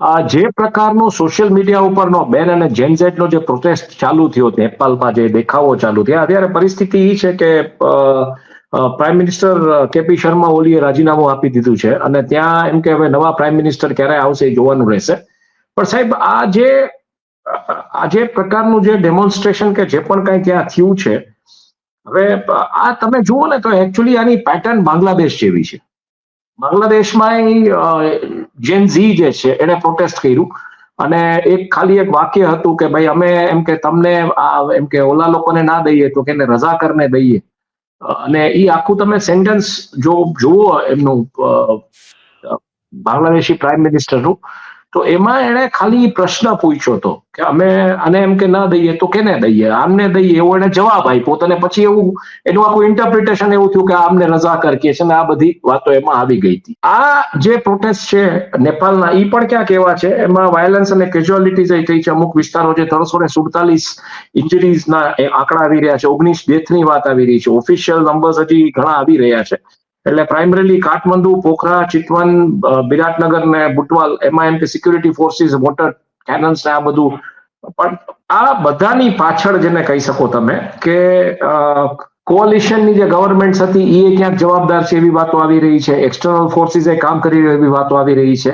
જે પ્રકારનો social media ઉપરનો બેન અને જેનઝેટનો જે પ્રોટેસ્ટ ચાલુ થયો, નેપાલમાં જે દેખાવો ચાલુ થયા, અત્યારે પરિસ્થિતિ એ છે કે પ્રાઇમ મિનિસ્ટર કેપી શર્મા ઓલીએ રાજીનામું આપી દીધું છે અને ત્યાં એમ કે હવે નવા પ્રાઇમ મિનિસ્ટર ક્યારે આવશે એ જોવાનું રહેશે. પણ સાહેબ, આ જે આ જે પ્રકારનું જે ડેમોન્સ્ટ્રેશન કે જે પણ કંઈ ત્યાં થયું છે, હવે આ તમે જુઓ ને તો એકચ્યુઅલી આની પેટર્ન બાંગ્લાદેશ જેવી છે. બાંગ્લાદેશમાં જેન ઝી જે છે, એને પ્રોટેસ્ટ કર્યું. અને એક ખાલી એક વાક્ય હતું કે, ભાઈ, અમે એમ કે તમને આ, એમ કે ઓલા લોકોને ના દઈએ તો કે રજાકરને દઈએ. અને એ આખું તમે સેન્ટેન્સ જો જુઓ એમનું બાંગ્લાદેશી પ્રાઇમ મિનિસ્ટરનું તો એમાં એણે ખાલી પ્રશ્ન પૂછ્યો હતો કે અમે આને એમ કે ના દઈએ તો કેને દઈએ? આમને દઈએ એવો એને જવાબ આપ્યો તને અને પછી એવું એનું આખું ઇન્ટરપ્રિટેશન એવું થયું કે આમને રઝાકર કે છે ને આ બધી વાતો એમાં આવી ગઈ હતી. આ જે પ્રોટેસ્ટ છે નેપાળના એ પણ ક્યાંક એવા છે? એમાં વાયલન્સ અને કેઝ્યુઆલિટીઝ થઈ છે, અમુક વિસ્તારો છે ત્રણસો ને સુડતાલીસ ઇન્જરીઝના આંકડા આવી રહ્યા છે, ઓગણીસ ડેથની વાત આવી રહી છે ઓફિશિયલ નંબર્સ હજી ઘણા આવી રહ્યા છે. એટલે પ્રાઇમરીલી કાઠમંડુ, પોખરા ચિતવન બિરાટનગર ને બુટવાલ એમાં એમ કે સિક્યુરિટી ફોર્સિસ વોટર કેનન્સ ને આ બધું. પણ આ બધાની પાછળ જેને કહી શકો તમે કે કોલિશનની જે ગવર્મેન્ટ હતી એ ક્યાંક જવાબદાર છે એવી વાતો આવી રહી છે. એક્સટર્નલ ફોર્સિસ એ કામ કરી રહી એવી વાતો આવી રહી છે.